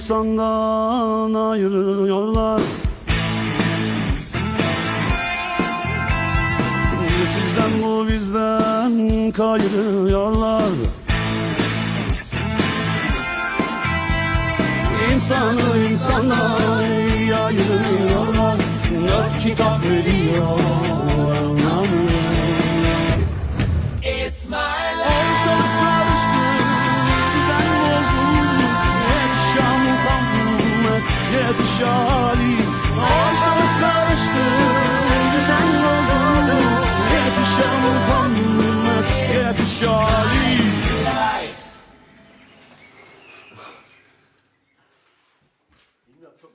insandan ayırıyorlar Sizden bu bizden kayırıyorlar İnsanı insandan ayırıyorlar Dört kitap ediyor It's my life. şali Ağzına karıştı. En güzel yoldadı Yetişen ufanlığına Yetiş Ali Bilmiyorum çok